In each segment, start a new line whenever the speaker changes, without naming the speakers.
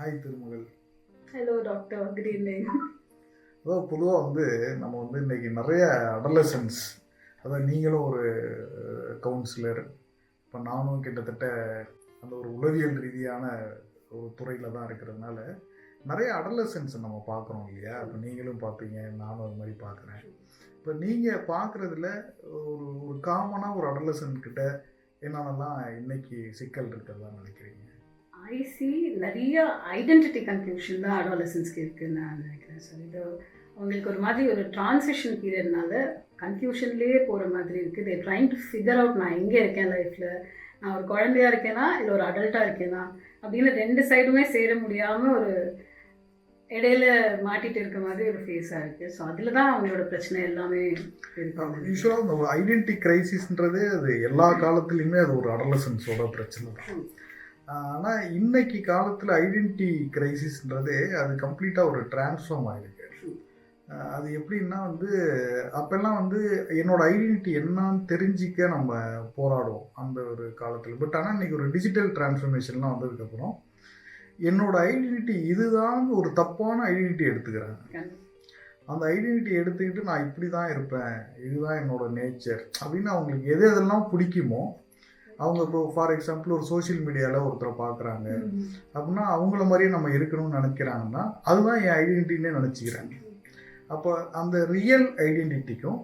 Hi திருமகள்.
Hello doctor good
அதாவது பொதுவாக வந்து நம்ம வந்து இன்னைக்கு நிறைய அடலசன்ஸ் அதாவது நீங்களும் ஒரு கவுன்சிலர் இப்போ நானும் கிட்டத்தட்ட அந்த ஒரு உளவியல் ரீதியான ஒரு துறையில் தான் இருக்கிறதுனால நிறைய அடலசன்ஸ் நம்ம பார்க்குறோம் இல்லையா? இப்போ நீங்களும் பார்ப்பீங்க நானும் அது மாதிரி பார்க்குறேன். இப்போ நீங்கள் பார்க்குறதுல ஒரு ஒரு காமனாக ஒரு அடலசன் கிட்ட என்னென்னலாம் இன்னைக்கு சிக்கல் இருக்கிறதா நினைக்கிறீங்க?
ஐசி நிறைய ஐடென்டிட்டி கன்ஃபியூஷன் தான் அடாலசன்ஸ்க்கு இருக்குன்னு நான் நினைக்கிறேன். சார் இது அவங்களுக்கு ஒரு மாதிரி ஒரு டிரான்சிஷன் பீரியட்னால கன்ஃபியூஷன்லேயே போகிற மாதிரி இருக்குது they trying to figure out நான் எங்கே இருக்கேன் லைஃப்பில் நான் ஒரு குழந்தையா இருக்கேனா? இல்லை ஒரு அடல்ட்டாக இருக்கேனா? அப்படின்னு ரெண்டு சைடுமே சேர முடியாமல் ஒரு இடையில மாட்டிட்டு இருக்க மாதிரி ஒரு ஃபேஸாக இருக்குது ஸோ அதில் தான் அவங்களோட பிரச்சனை எல்லாமே இருக்கு.
யூஸ்வலாக அந்த ஐடென்டி கிரைசிஸ்ன்றதே அது எல்லா காலத்துலேயுமே அது ஒரு அடலசன்ஸோட பிரச்சனை தான். ஆனால் இன்னைக்கு காலத்தில் ஐடென்டி கிரைசிஸ்ன்றது அது கம்ப்ளீட்டாக ஒரு டிரான்ஸ்ஃபார்ம் ஆகிருக்கு அது எப்படின்னா வந்து அப்போல்லாம் வந்து என்னோட ஐடென்டிட்டி என்னன்னு தெரிஞ்சிக்க நம்ம போராடுவோம் அந்த ஒரு காலத்தில். பட் ஆனால் இன்றைக்கி ஒரு டிஜிட்டல் டிரான்ஸ்ஃபர்மேஷன்லாம் வந்ததுக்கப்புறம் என்னோட ஐடென்டிட்டி இதுதான் ஒரு தப்பான ஐடென்டிட்டி எடுத்துக்கிறாங்க. அந்த ஐடென்டிட்டி எடுத்துக்கிட்டு நான் இப்படி தான் இருப்பேன் இதுதான் என்னோட நேச்சர் அப்படின்னு அவங்களுக்கு எது எதெல்லாம் பிடிக்குமோ அவங்க இப்போ ஃபார் எக்ஸாம்பிள் ஒரு சோஷியல் மீடியாவில் ஒருத்தரை பார்க்குறாங்க. அப்படின்னா அவங்கள மாதிரியே நம்ம இருக்கணும்னு நினைக்கிறாங்கன்னா அதுதான் என் ஐடென்டிட்டின்னே நினச்சிக்கிறாங்க. அப்போ அந்த ரியல் ஐடென்டிட்டிக்கும்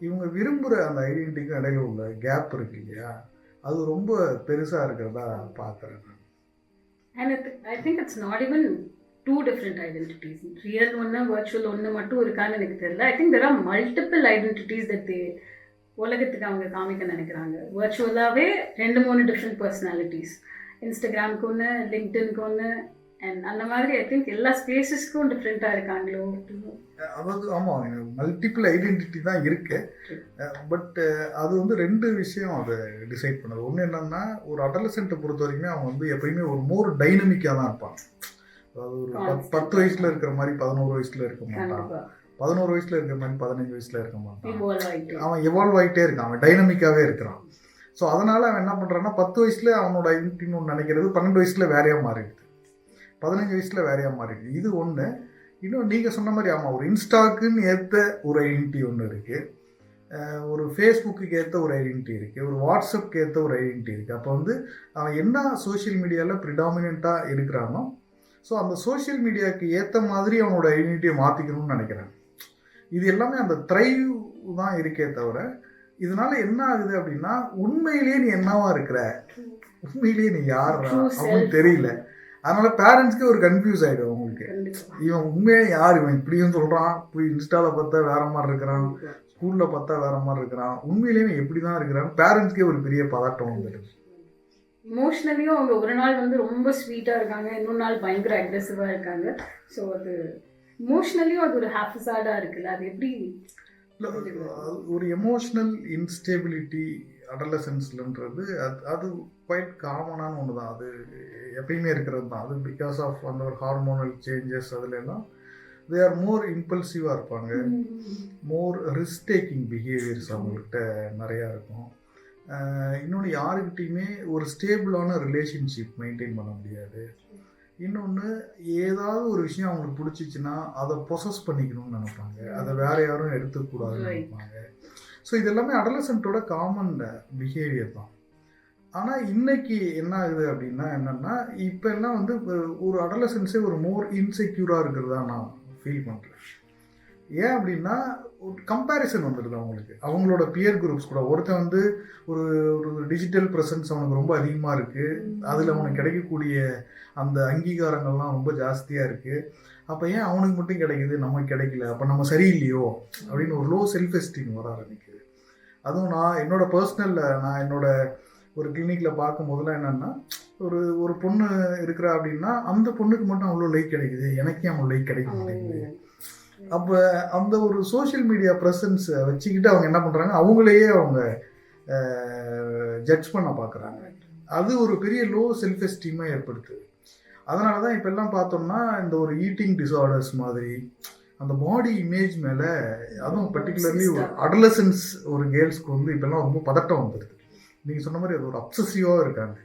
இவங்க விரும்புகிற அந்த ஐடென்டிட்டிக்கும் இடையில உள்ள கேப் இருக்கு இல்லையா? அது ரொம்ப பெருசாக இருக்கிறதா பார்க்குறேன் நான்.
And I think it's not even two different identities real ஒன்று வர்ச்சுவல் ஒன்று மட்டும் இருக்கான்னு எனக்கு தெரியல. I think there are multiple identities that they உலகத்துக்கு அவங்க காமிக்க நினைக்கிறாங்க. வர்ச்சுவலாகவே ரெண்டு மூணு டிஃப்ரெண்ட் பர்சனாலிட்டிஸ் இன்ஸ்டாகிராமுக்கு ஒன்று லிங்க்டின்க்கு ஒன்று அண்ட் அந்த மாதிரி ஐ திங்க் எல்லா ஸ்பேசஸ்க்கும் டிஃப்ரெண்ட்டாக இருக்காங்களோ?
அதாவது ஆமாம் மல்டிபிள் ஐடென்டிட்டி தான் இருக்கு. பட் அது வந்து ரெண்டு விஷயம் அதை டிசைட் பண்ணுது. ஒன்று என்னன்னா ஒரு அடலசென்ட்டை பொறுத்த வரைக்குமே அவங்க வந்து எப்பயுமே ஒரு மோர் டைனமிக்காக தான் இருப்பாங்க. அதாவது ஒரு பத்- பத்து வயசுல இருக்கிற மாதிரி பதினோரு வயசுல இருக்க
கண்டிப்பாக
பதினோரு வயசுல இருக்கிற மாதிரி பதினஞ்சு வயசுல இருக்க மாட்டான்
இவால்வ்
அவன் எவால்வ் ஆகிட்டே இருக்கான் அவன் டைனமிக்காகவே இருக்கிறான். ஸோ அதனால அவன் என்ன பண்ணுறான்னா பத்து வயசுல அவனோட ஐடென்டிட்டின்னு ஒன்று நினைக்கிறது பன்னெண்டு வயசுல வேறையா மாறிடுது. பதினஞ்சு வயசுல வேறையா மாறிடுது. இது ஒன்று இன்னும் நீங்கள் சொன்ன மாதிரி ஆமாம் ஒரு இன்ஸ்டாக்குன்னு ஏற்ற ஒரு ஐடென்டிட்டி ஒன்று இருக்குது ஒரு ஃபேஸ்புக்கு ஏற்ற ஒரு ஐடென்டிட்டி இருக்குது ஒரு வாட்ஸ்அப்க்கு ஏற்ற ஒரு ஐடென்டிட்டி இருக்குது அப்போ வந்து அவன் என்ன சோஷியல் மீடியாவில் ப்ரிடாமினண்ட்டாக இருக்கிறானோ ஸோ அந்த சோஷியல் மீடியாவுக்கு ஏற்ற மாதிரி அவனோட ஐடென்டிட்டியை மாற்றிக்கணும்னு நினைக்கிறான் இது எல்லாமே அந்த த்ரைவ் தான் இருக்கே தவிர இதனால என்ன ஆகுது அப்படின்னா உண்மையிலேயே நீ என்னவா இருக்கிற? உண்மையிலேயே நீ யார் அப்படின்னு. தெரியல. அதனால பேரண்ட்ஸ்க்கு ஒரு கன்ஃபியூஸ் ஆகிடும் அவங்களுக்கு. இவன் உண்மையா யார்? இவன் இப்படியும் சொல்றான். போய் இன்ஸ்டால பார்த்தா வேற மாதிரி இருக்கிறான். ஸ்கூல்ல பார்த்தா வேற மாதிரி இருக்கிறான். உண்மையிலேயே எப்படி தான் இருக்கிறான் பேரண்ட்ஸ்க்கே ஒரு பெரிய பதட்டம் வந்துடுது.
இமோஷ்னலியும் அவங்க ஒரு நாள் வந்து ரொம்ப ஸ்வீட்டாக இருக்காங்க. இன்னொரு நாள் பயங்கர அக்ரெசிவாக இருக்காங்க. ஸோ அது இமோஷ்னலியும் அது ஒரு ஹாஃபிசார்டாக இருக்குல்ல அது எப்படி
ஒரு எமோஷ்னல் இன்ஸ்டேபிலிட்டி அடலசன்ஸ்லன்றது அது அது குவைட் காமனான ஒன்று தான் அது எப்பயுமே இருக்கிறது தான் அது பிகாஸ் ஆஃப் அந்த ஒரு ஹார்மோனல் சேஞ்சஸ் அதுல எல்லாம் தே ஆர் மோர் இம்பல்சிவாக இருப்பாங்க மோர் ரிஸ்க் டேக்கிங் பிஹேவியர்ஸ் அவங்கள்ட்ட நிறையா இருக்கும். இன்னொன்று யாருக்கிட்டையுமே ஒரு ஸ்டேபிளான ரிலேஷன்ஷிப் மெயின்டைன் பண்ண முடியாது. இன்னொன்று ஏதாவது ஒரு விஷயம் அவங்களுக்கு பிடிச்சிச்சின்னா அதை பொசஸ் பண்ணிக்கணும்னு நினைப்பாங்க. அதை வேற யாரும் எடுத்துக்கூடாதுன்னு. நினைப்பாங்க. ஸோ இது எல்லாமே அடலசென்ட்டோட காமன் பிஹேவியர் தான். ஆனால் இன்னைக்கு என்ன ஆகுது அப்படின்னா என்னன்னா இப்போ எல்லாம் வந்து ஒரு அடலசென்ஸே ஒரு மோர் இன்செக்யூராக இருக்கிறதா நான் ஃபீல் பண்ணுறேன் ஏன் அப்படின்னா ஒரு கம்பேரிசன் வந்துடுது அவங்களுக்கு. அவங்களோட பியர் குரூப்ஸ் கூட. ஒருத்தன் வந்து ஒரு ஒரு டிஜிட்டல் ப்ரெசன்ஸ் அவனுக்கு ரொம்ப அதிகமாக இருக்குது அதில் அவனுக்கு கிடைக்கக்கூடிய அந்த அங்கீகாரங்கள்லாம் ரொம்ப ஜாஸ்தியாக இருக்குது அப்போ ஏன் அவனுக்கு மட்டும் கிடைக்குது நமக்கு கிடைக்கல? அப்போ நம்ம சரியில்லையோ? அப்படின்னு ஒரு லோ செல்ஃப் எஸ்டீம் வர ஆரம்பிக்குது. அதுவும் நான் என்னோட பர்சனலில் நான் என்னோட ஒரு கிளினிக்கில் பார்க்கும் போதெல்லாம் என்னென்னா ஒரு ஒரு பொண்ணு இருக்கிறா அப்படின்னா அந்த பொண்ணுக்கு மட்டும் அவ்வளோ லைக் கிடைக்குது. எனக்கே அவ்வளோ லைக் கிடைக்க மாட்டேங்குது. அப்போ அந்த ஒரு சோஷியல் மீடியா ப்ரெசன்ஸை வச்சுக்கிட்டு அவங்க என்ன பண்ணுறாங்க அவங்களையே அவங்க ஜட்ஜ் பண்ண பார்க்குறாங்க அது ஒரு பெரிய லோ செல்ஃப் எஸ்டீமை ஏற்படுத்துது அதனால தான் இப்போ எல்லாம் பார்த்தோம்னா இந்த ஒரு ஈட்டிங் டிசார்டர்ஸ் மாதிரி அந்த பாடி இமேஜ் மேலே அதுவும் பர்டிகுலர்லி ஒரு அடலசன்ஸ் ஒரு கேர்ள்ஸ்க்கு வந்து இப்போல்லாம் ரொம்ப பதட்டம் வந்துடுது நீங்கள் சொன்ன மாதிரி அது ஒரு அப்சசிவாக இருக்காங்க.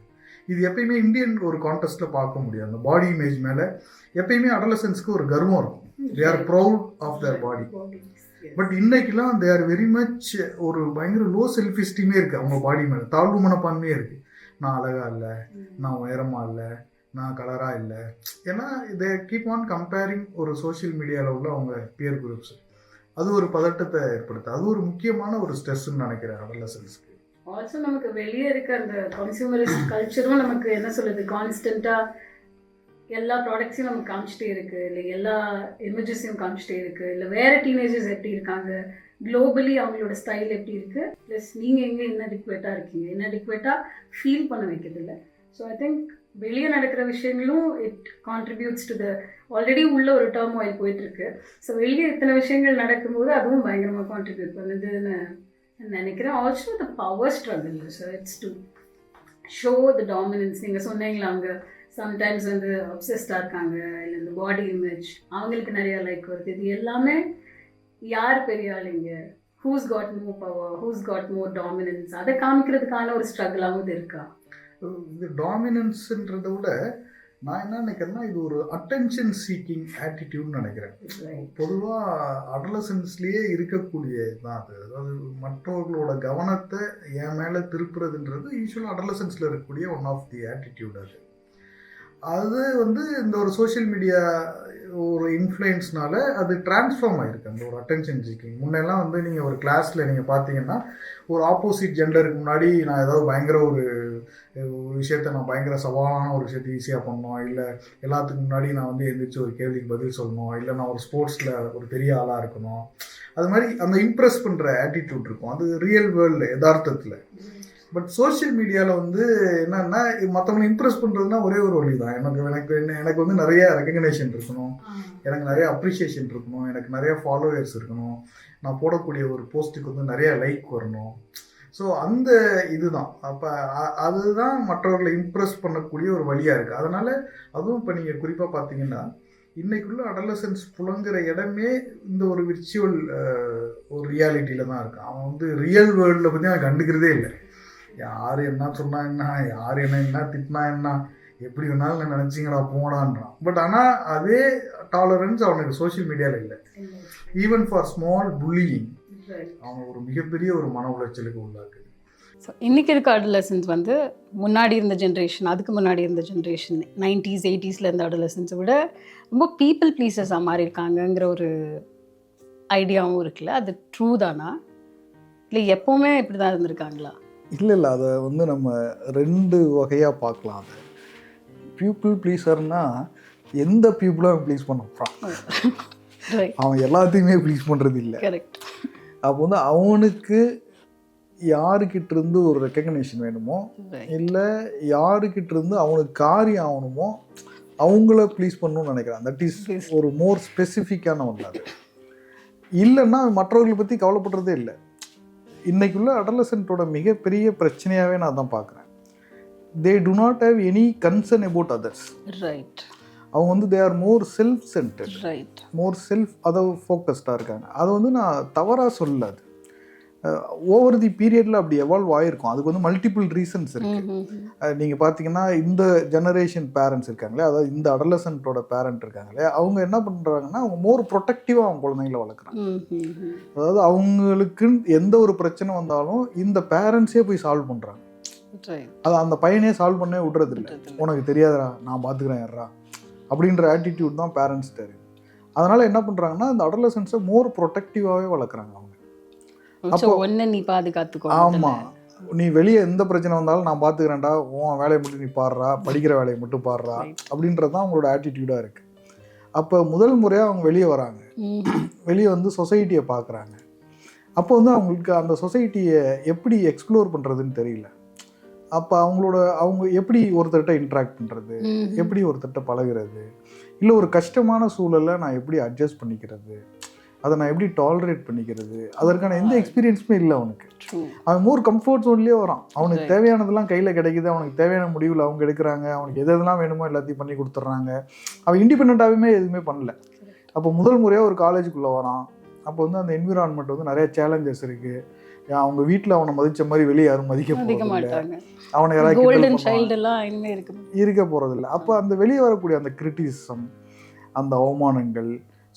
இது எப்பயுமே இந்தியன் ஒரு கான்டெஸ்ட்டில் பார்க்க முடியும் அந்த பாடி இமேஜ் மேலே எப்பயுமே அடலசன்ஸ்க்கு ஒரு கர்வம் இருக்கும். They are proud of their body but இன்னைக்கெல்லாம் தே ஆர் வெரி மச் ஒரு பயங்கர லோ செல்ஃப் எஸ்டீமே இருக்குது அவங்க பாடி மேலே. தாழ்வு மனப்பான்மையே இருக்குது நான் அழகா இல்லை. நான் உயரமா இல்லை. நான் கலராக இல்லை. ஏன்னா இதை கீப் ஆன் கம்பேரிங் ஒரு சோஷியல் மீடியாவில் உள்ள அவங்க பியர் குரூப்ஸ் அது ஒரு பதட்டத்தை ஏற்படுத்து. அது ஒரு முக்கியமான ஒரு ஸ்ட்ரெஸ்ன்னு நினைக்கிறேன் அடலசன்ஸ்க்கு
ஆல்சோ நமக்கு வெளியே இருக்க அந்த கன்சியூமரிஸ்ட் கல்ச்சரும் நமக்கு என்ன சொல்லுது கான்ஸ்டண்ட்டாக எல்லா ப்ராடக்ட்ஸையும் நமக்கு காமிச்சிட்டே இருக்கு. இல்லை எல்லா இமேஜஸையும் காமிச்சிட்டே இருக்கு. இல்லை வேற டீனேஜர்ஸ் எப்படி இருக்காங்க? குளோபலி அவங்களோட ஸ்டைல் எப்படி இருக்கு? ப்ளஸ் நீங்கள் எங்கே இன்னடிக்குவேட்டாக இருக்கீங்க? இன்னடிக்குவேட்டாக ஃபீல் பண்ண வைக்கிறது இல்லை ஸோ ஐ திங்க் வெளியே நடக்கிற விஷயங்களும் it contributes to the already உள்ள ஒரு டேர்ம் ஆயில் போயிட்டு இருக்கு. ஸோ வெளியே இத்தனை விஷயங்கள் நடக்கும்போது அதுவும் பயங்கரமாக கான்ட்ரிபியூட் பண்ணுதுன்னு நினைக்கிறேன் also the power struggle so it's to show the dominance நீங்கள் சொன்னீங்களா அவங்க சம்டைம்ஸ் வந்து அப்சஸ்டாக இருக்காங்க இல்லை இந்த பாடி இமேஜ் அவங்களுக்கு நிறையா லைக் வருது. இது எல்லாமே யார் பெரிய ஆளுங்க whose got more power whose got more dominance அதை காமிக்கிறதுக்கான ஒரு ஸ்ட்ரகிளாகவும் இது இருக்கா?
இது டாமினன்ஸ்ன்றதை விட நான் என்ன நினைக்கிறேன்னா இது ஒரு அட்டென்ஷன் சீக்கிங் ஆட்டிடியூட்னு நினைக்கிறேன். பொதுவாக அடலசன்ஸ்லேயே இருக்கக்கூடிய தான் அது. அதாவது மற்றவர்களோட கவனத்தை என் மேலே திருப்புறதுன்றது யூஸ்வலாக அடலசன்ஸில் இருக்கக்கூடிய ஒன் ஆஃப் தி ஆட்டிடியூட் அது. அது வந்து இந்த ஒரு சோஷியல் மீடியா ஒரு இன்ஃப்ளூயன்ஸ்னால அது டிரான்ஸ்ஃபார்ம் ஆயிருக்கு அந்த ஒரு அட்டென்ஷன் சீக்கிங் முன்னெல்லாம் வந்து நீங்கள் ஒரு கிளாஸில் நீங்கள் பார்த்தீங்கன்னா ஒரு ஆப்போசிட் ஜெண்டருக்கு முன்னாடி நான் ஏதாவது பயங்கர ஒரு ஒரு விஷயத்த நான் பயங்கர சவாலான ஒரு விஷயத்தை ஈஸியாக பண்ணணும். இல்லை எல்லாத்துக்கு முன்னாடி நான் வந்து எந்திரிச்சு ஒரு கேள்விக்கு பதில் சொல்லணும். இல்லை நான் ஒரு ஸ்போர்ட்ஸில் ஒரு பெரிய ஆளாக இருக்கணும். அது மாதிரி அந்த இம்ப்ரெஸ் பண்ணுற ஆட்டிடியூட் இருக்கும். அது ரியல் வேர்ல்டு யதார்த்தத்தில். பட் சோஷியல் மீடியாவில் வந்து என்னன்னா மற்றவங்களை இம்ப்ரெஸ் பண்ணுறதுனா ஒரே ஒரு வழி தான் எனக்கு எனக்கு என்ன எனக்கு வந்து நிறைய ரெக்கக்னேஷன் இருக்கணும். எனக்கு நிறைய அப்ரிஷியேஷன் இருக்கணும். எனக்கு நிறைய ஃபாலோவர்ஸ் இருக்கணும். நான் போடக்கூடிய ஒரு போஸ்ட்டுக்கு வந்து நிறைய லைக் வரணும். ஸோ அந்த இதுதான். அப்போ அதுதான் மற்றவர்களை இம்ப்ரெஸ் பண்ணக்கூடிய ஒரு வழியாக இருக்குது அதனால் அதுவும் இப்போ நீங்கள் குறிப்பாக பார்த்தீங்கன்னா இன்னைக்குள்ள அடலசன்ஸ் புலங்குற இடமே இந்த ஒரு விர்ச்சுவல் ஒரு ரியாலிட்டியில் தான் இருக்கு. அவன் வந்து ரியல் வேர்ல்டில் பற்றி அவன் கண்டுக்கிறதே இல்லை. யார் என்ன சொன்னா என்ன யார் என்ன என்ன திட்டினா என்ன எப்படி வேணாலும் நான் நினச்சிங்கடா போடான்றான். பட் ஆனால் அதே டாலரன்ஸ் அவனுக்கு சோஷியல் மீடியாவில் இல்லை. ஈவன் ஃபார் ஸ்மால் புல்லிங் அவன் ஒரு மிகப்பெரிய ஒரு மன உளைச்சலுக்கு உள்ளாக்குது.
ஸோ இன்றைக்கி இருக்க அடலசன்ஸ் வந்து முன்னாடி இருந்த ஜென்ரேஷன் அதுக்கு முன்னாடி இருந்த ஜென்ரேஷன் நைன்டிஸ் எயிட்டிஸில் இருந்த அடலசன்ஸை விட ரொம்ப பீப்புள் ப்ளீசஸாக மாறி இருக்காங்கங்கிற ஒரு ஐடியாவும் இருக்குல்ல? அது ட்ரூ தானா? இல்லை எப்போவுமே இப்படி தான் இருந்திருக்காங்களா?
இல்லை இல்லை. அதை வந்து நம்ம ரெண்டு வகையாக பார்க்கலாம் அதை. பீப்புள் ப்ளீஸர்னா எந்த பீப்புளும் ப்ளீஸ் பண்ண போகிறான்
ரைட்
அவன் எல்லாத்தையுமே ப்ளீஸ் பண்ணுறது இல்லை
கரெக்ட்
அப்போ வந்து அவனுக்கு யாருக்கிட்ட இருந்து ஒரு ரெக்கக்னேஷன் வேணுமோ இல்லை யாருக்கிட்ட இருந்து அவனுக்கு காரியம் ஆகணுமோ அவங்கள ப்ளீஸ் பண்ணணும்னு நினைக்கிறான். That is. ஒரு மோர் ஸ்பெசிஃபிக்கான ஒன்று அது. இல்லைன்னா மற்றவர்களை பற்றி கவலைப்படுறதே இல்லை. இன்னைக்குள்ள அடலசன்ட்டோட மிகப்பெரிய பிரச்சனையாகவே நான் தான் பார்க்குறேன். They do not have any concern about others
right
அவங்க வந்து they are more self centered
right
more self அதை ஃபோக்கஸ்டாக இருக்காங்க. அதை வந்து நான் தவறாக சொல்லல அது. ஓவர் தி பீரியடில் அப்படி எவால்வ் ஆகிருக்கும் அதுக்கு வந்து மல்டிபிள் ரீசன்ஸ் இருக்குது நீங்கள் பார்த்தீங்கன்னா இந்த ஜெனரேஷன் பேரண்ட்ஸ் இருக்காங்களே அதாவது இந்த அடலசன்ட்டோட பேரண்ட் இருக்காங்களே அவங்க என்ன பண்ணுறாங்கன்னா அவங்க மோர் ப்ரொடெக்டிவாக அவங்க குழந்தைங்கள வளர்க்குறாங்க. அதாவது அவங்களுக்கு எந்த ஒரு பிரச்சனை வந்தாலும் இந்த பேரண்ட்ஸே போய் சால்வ் பண்ணுறாங்க அது அந்த பையனே சால்வ் பண்ணவே விடுறது இல்லை உனக்கு தெரியாதுடா நான் பார்த்துக்கிறேன் யாரா அப்படின்ற ஆட்டிடியூட் தான் பேரண்ட்ஸ்கிட்ட இருக்கு அதனால் என்ன பண்ணுறாங்கன்னா இந்த அடலசன்ஸை மோர் ப்ரொடெக்டிவாகவே வளர்க்குறாங்க அவங்க.
ஸோ ஒன்று நீ பாதுகாத்துக்கோ
ஆமாம் நீ வெளியே எந்த பிரச்சனை வந்தாலும் நான் பார்த்துக்கிறேன்டா உன் வேலையை மட்டும் நீ பாடுறா படிக்கிற வேலையை மட்டும் பாடுறா. அப்படின்றது தான் அவங்களோட ஆட்டிடியூடாக இருக்குது அப்போ முதல் முறையாக அவங்க வெளியே வராங்க. வெளியே வந்து சொசைட்டியை பார்க்குறாங்க அப்போ வந்து அவங்களுக்கு அந்த சொசைட்டியை எப்படி எக்ஸ்ப்ளோர் பண்ணுறதுன்னு தெரியல. அப்போ அவங்களோட அவங்க எப்படி ஒருத்தர்கிட்ட இன்ட்ராக்ட் பண்ணுறது எப்படி ஒருத்தர்கிட்ட பழகுறது? இல்லை ஒரு கஷ்டமான சூழலை நான் எப்படி அட்ஜஸ்ட் பண்ணிக்கிறது? அதை நான் எப்படி டாலரேட் பண்ணிக்கிறது? அதற்கான எந்த எக்ஸ்பீரியன்ஸுமே இல்லை அவனுக்கு. அவன் மோர் கம்ஃபர்ட் ஜோன்லேயே வரான். அவனுக்கு. தேவையானதெல்லாம் கையில் கிடைக்குது. அவனுக்கு தேவையான முடிவில் அவங்க எடுக்கிறாங்க. அவனுக்கு எது எதெல்லாம் வேணுமோ எல்லாத்தையும் பண்ணி கொடுத்துட்றாங்க. அவன் இண்டிபெண்ட்டாகவே எதுவுமே பண்ணல. அப்போ முதல் முறையாக ஒரு காலேஜுக்குள்ளே வரான். அப்போ வந்து அந்த என்விரான்மெண்ட் வந்து நிறைய சேலஞ்சஸ் இருக்குது அவங்க வீட்டில் அவனை மதிச்ச மாதிரி வெளியே யாரும் மதிக்க
மதிக்க மாட்டாங்க.
அவனை யாராவது
கோல்டன்
பண்ணுவாங்க.
சைல்டு எல்லாம் இனிமே இருக்கு
இருக்க போகிறதில்ல அப்போ அந்த வெளியே வரக்கூடிய அந்த கிரிட்டிசிசம் அந்த அவமானங்கள்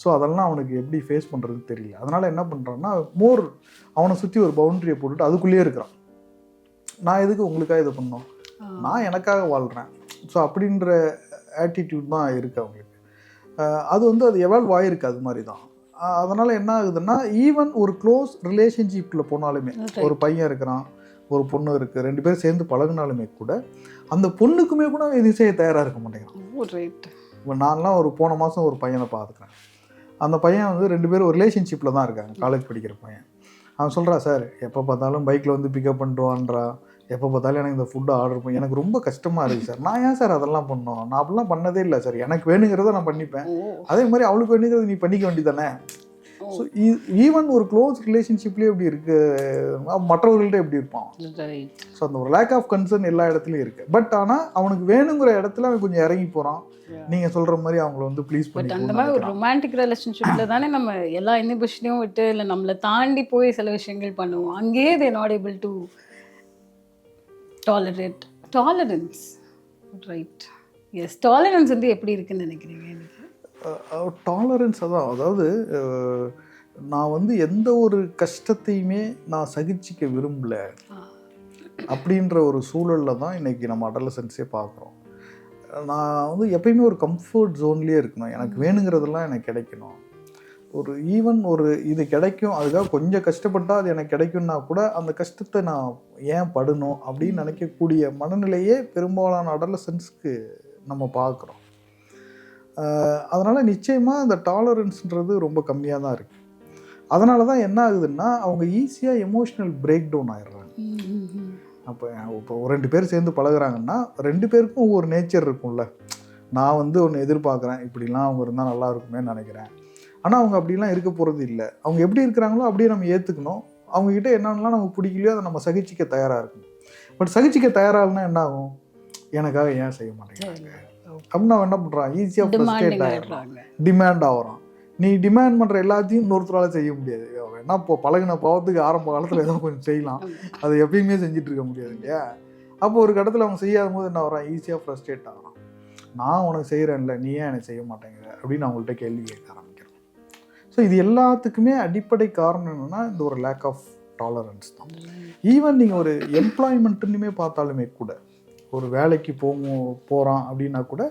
ஸோ அதெல்லாம் அவனுக்கு எப்படி ஃபேஸ் பண்ணுறதுன்னு தெரியல. அதனால் என்ன பண்ணுறான்னா மோர் அவனை சுற்றி ஒரு பவுண்டரியை போட்டுட்டு அதுக்குள்ளேயே இருக்கிறான். நான் எதுக்கு உங்களுக்காக இதை பண்ணோம் நான் எனக்காக வாழ்கிறேன் ஸோ அப்படின்ற ஆட்டிடியூட் தான் இருக்குது அவங்களுக்கு. அது வந்து அது எவால்வ் ஆகிருக்கு அது மாதிரி தான் அதனால் என்ன ஆகுதுன்னா ஈவன் ஒரு க்ளோஸ் ரிலேஷன்ஷிப்பில் போனாலுமே. ஒரு பையன் இருக்கிறான் ஒரு பொண்ணு இருக்குது ரெண்டு பேரும் சேர்ந்து பழகுனாலுமே கூட அந்த பொண்ணுக்குமே கூட இது செய்ய தயாராக இருக்க மாட்டேங்கிறான்.
ரைட்
இப்போ நான்லாம் ஒரு போன மாதம் ஒரு பையனை பார்த்துக்கிறேன் அந்த பையன் வந்து ரெண்டு பேரும் ஒரு ரிலேஷன்ஷிப்பில் தான் இருக்காங்க காலேஜ் படிக்கிற பையன். அவன் சொல்கிறா சார் எப்போ பார்த்தாலும் பைக்கில் வந்து பிக்கப் பண்ணிட்டு வான்றா எப்போ பார்த்தாலும் எனக்கு இந்த ஃபுட்டு ஆர்டர் பண்ணி எனக்கு ரொம்ப கஷ்டமாக இருக்குது சார் நான் ஏன் சார் அதெல்லாம் பண்ணோம்? நான் அப்படிலாம் பண்ணதே இல்லை சார் எனக்கு வேணுங்கிறத நான் பண்ணிப்பேன். அதே மாதிரி அவளுக்கு வேணுங்கிறது நீ பண்ணிக்க வேண்டியதானே ஸோ ஈவன் ஒரு க்ளோஸ் ரிலேஷன்ஷிப்லேயே எப்படி இருக்கு. மற்றவர்கள்ட்ட எப்படி இருப்பான்? ஸோ அந்த ஒரு லேக் ஆஃப் கன்சர்ன் எல்லா இடத்துலையும் இருக்குது பட் ஆனால் அவனுக்கு வேணுங்கிற இடத்துல அவன் கொஞ்சம் இறங்கி போகிறான் நீங்கள் சொல்கிற மாதிரி அவங்கள வந்து ப்ளீஸ்
பட் அந்த மாதிரி ஒரு ரொமான்டிக் ரிலேஷன்ஷிப்ல தானே நம்ம எல்லா இனிபிஷனையும் விட்டு இல்லை நம்மளை தாண்டி போய் சில விஷயங்கள் பண்ணுவோம். அங்கேயே they not able to tolerate tolerance right yes tolerance வந்து எப்படி இருக்குன்னு நினைக்கிறீங்க எனக்கு?
டாலரன்ஸ் அதான். அதாவது நான் வந்து எந்த ஒரு கஷ்டத்தையுமே நான் சகிச்சிக்க விரும்பல. அப்படின்ற ஒரு சூழலில் தான் இன்றைக்கி நம்ம அடலசன்ஸே பார்க்குறோம். நான் வந்து எப்பயுமே ஒரு கம்ஃபர்ட் ஜோன்லேயே இருக்கணும். எனக்கு வேணுங்கிறதெல்லாம் எனக்கு கிடைக்கணும். ஒரு ஈவன் ஒரு இது கிடைக்கும் அதுக்காக கொஞ்சம் கஷ்டப்பட்டால் அது எனக்கு கிடைக்கும்னா கூட அந்த கஷ்டத்தை நான் ஏன் படணும் அப்படின்னு நினைக்கக்கூடிய மனநிலையே பெரும்பாலான அடலசன்ஸ்க்கு நம்ம பார்க்குறோம். அதனால் நிச்சயமாக இந்த டாலரன்ஸ்ன்றது ரொம்ப கம்மியாக தான் இருக்குது அதனால தான் என்ன ஆகுதுன்னா அவங்க ஈஸியாக எமோஷ்னல் பிரேக் டவுன் ஆயிடுறாங்க. அப்போ இப்போ ஒரு ரெண்டு பேர் சேர்ந்து பழகுறாங்கன்னா ரெண்டு பேருக்கும் ஒவ்வொரு நேச்சர் இருக்கும்ல. நான் வந்து ஒன்று எதிர்பார்க்குறேன் இப்படிலாம் அவங்க இருந்தால் நல்லா இருக்குமே நினைக்கிறேன். ஆனால் அவங்க அப்படிலாம் இருக்க போகிறது இல்லை. அவங்க எப்படி இருக்கிறாங்களோ அப்படியே நம்ம ஏற்றுக்கணும் அவங்கக்கிட்ட என்னென்னலாம் நமக்கு பிடிக்கலையோ அதை நம்ம சகிச்சிக்க தயாராக இருக்கணும். பட் சகிச்சிக்க தயாராகனா என்ன ஆகும்? எனக்காக ஏன் செய்ய மாட்டேங்கிறாங்க? அப்படின்னு அவன் என்ன பண்ணுறான் ஈஸியாக ஃப்ரஸ்ட்ரேட் ஆகிடுறான் டிமாண்ட் ஆகுறான். நீ டிமாண்ட் பண்ணுற எல்லாத்தையும் இன்னொருத்தரால செய்ய முடியாது. என்ன இப்போ பழகின பாவத்துக்கு ஆரம்ப காலத்தில் ஏதோ கொஞ்சம் செய்யலாம். அது எப்பயுமே செஞ்சுட்டு இருக்க முடியாது இல்லையா? அப்போ ஒரு கட்டத்தில் அவன் செய்யாத போது என்ன வரான் ஈஸியாக ஃப்ரஸ்ட்ரேட் ஆகிறான். நான் உனக்கு செய்கிறேன்ல நீ ஏன் எனக்கு செய்ய மாட்டேங்கிற? அப்படின்னு அவங்கள்ட்ட கேள்வி கேட்க ஆரம்பிக்கிறேன் ஸோ இது எல்லாத்துக்குமே அடிப்படை காரணம் என்னென்னா இந்த ஒரு லேக் ஆஃப் டாலரன்ஸ் தான். ஈவன் நீங்கள் ஒரு எம்ப்ளாய்மெண்ட்டுன்னுமே பார்த்தாலுமே கூட ஒரு வேலைக்கு போகும் போகிறான் அப்படின்னா கூட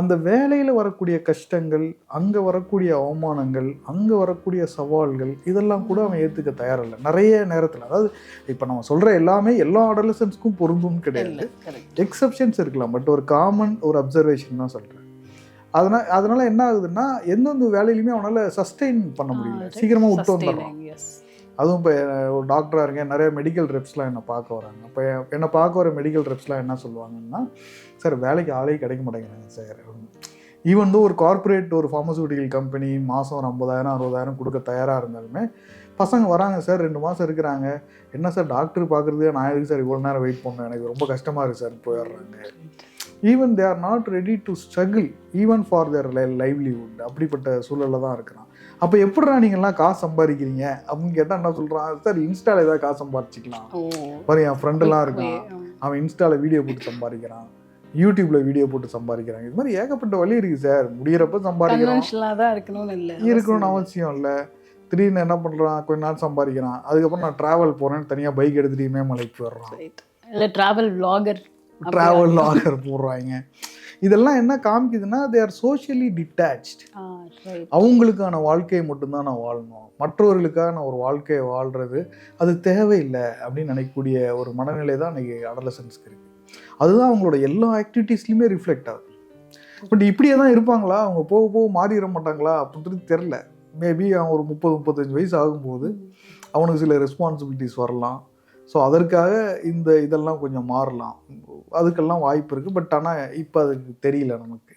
அந்த வேலையில் வரக்கூடிய கஷ்டங்கள் அங்கே வரக்கூடிய அவமானங்கள் அங்கே வரக்கூடிய சவால்கள் இதெல்லாம் கூட அவன் ஏற்றுக்க தயாரில்லை. நிறைய நேரத்தில். அதாவது இப்போ நம்ம சொல்கிற எல்லாமே எல்லா அடலசன்ஸ்க்கும் பொருந்தும்னு கிடையாது. எக்ஸப்ஷன்ஸ் இருக்கலாம். பட் ஒரு காமன் ஒரு அப்சர்வேஷன் தான் சொல்கிறேன் அதனால் அதனால் என்ன ஆகுதுன்னா எந்தெந்த வேலையிலுமே அவனால் சஸ்டெயின் பண்ண முடியல. சீக்கிரமாக விட்டு வந்துடுறான் அதுவும் இப்போ ஒரு டாக்டராக இருக்கேன் நிறைய மெடிக்கல் ரெப்ஸ்லாம் என்னை பார்க்க வராங்க. இப்போ என்னை பார்க்க வர மெடிக்கல் ரெப்ஸ்லாம் என்ன சொல்லுவாங்கன்னா சார் வேலைக்கு ஆளே கிடைக்க மாட்டேங்கிறாங்க சார். ஈவன் தான் ஒரு கார்ப்பரேட் ஒரு ஃபார்மசூட்டிக்கல் கம்பெனி மாதம் ஒரு ஐம்பதாயிரம் அறுபதாயிரம் கொடுக்க தயாராக இருந்தாலுமே பசங்க வராங்க சார் ரெண்டு மாதம் இருக்கிறாங்க. என்ன சார் டாக்டர் பார்க்குறதுக்கு நான் எதுக்கு சார் இவ்வளோ நேரம் வெயிட் பண்ணேன் எனக்கு ரொம்ப கஷ்டமாக இருக்குது சார் போயிடுறாங்க. Even they are not ready to struggle even for their livelihood அப்படிப்பட்ட சூழலில் தான் இருக்கிறான். அப்போ எப்படிடா நீங்கள்லாம் காசு சம்பாதிக்கிறீங்க? அப்படின்னு கேட்டால் என்ன சொல்கிறான் சார் இன்ஸ்டால ஏதாவது காசு சம்பாதிச்சிக்கலாம். பாரு என் ஃப்ரெண்டெல்லாம் இருக்கான். அவன் இன்ஸ்டால வீடியோ போட்டு சம்பாதிக்கிறான். யூடியூப்ல வீடியோ போட்டு சம்பாதிக்கிறாங்க. இது மாதிரி ஏகப்பட்ட வழி இருக்கு சார். முடியிறப்ப
தான் இருக்கணும்னு
அவசியம் இல்லை. திடீர்னு என்ன பண்ணுறான் கொஞ்ச நாள் சம்பாதிக்கிறான். அதுக்கப்புறம் நான் ட்ராவல் போகிறேன்னு தனியாக பைக் எடுத்துட்டு இமயமலைக்கு போயிடுறான்.
ரைட் இல்லை ட்ராவல் vlogger.
ட்ராவல் லாகர் போடுறாங்க. இதெல்லாம் என்ன காமிக்குதுன்னா தே ஆர் சோஷியலி டிட்டாச்ட் அவங்களுக்கான வாழ்க்கையை மட்டும்தான் நான் வாழணும். மற்றவர்களுக்காக நான் ஒரு வாழ்க்கையை வாழ்கிறது அது தேவையில்லை அப்படின்னு நினைக்கக்கூடிய ஒரு மனநிலை தான் இன்னைக்கு அடலசன்ஸ்க்கு இருக்குது அதுதான் அவங்களோட எல்லா ஆக்டிவிட்டீஸ்லையுமே ரிஃப்ளெக்ட் ஆகுது. பட் இப்படியே தான் இருப்பாங்களா? அவங்க போக போக மாறிட மாட்டாங்களா? அப்படின்றது தெரில மேபி அவன் ஒரு முப்பது முப்பத்தஞ்சு வயசு ஆகும்போது அவனுக்கு சில ரெஸ்பான்சிபிலிட்டிஸ் வரலாம். ஸோ அதற்காக இந்த இதெல்லாம் கொஞ்சம் மாறலாம். அதுக்கெல்லாம் வாய்ப்பு இருக்குது பட் ஆனால் இப்போ அதுக்கு தெரியல நமக்கு.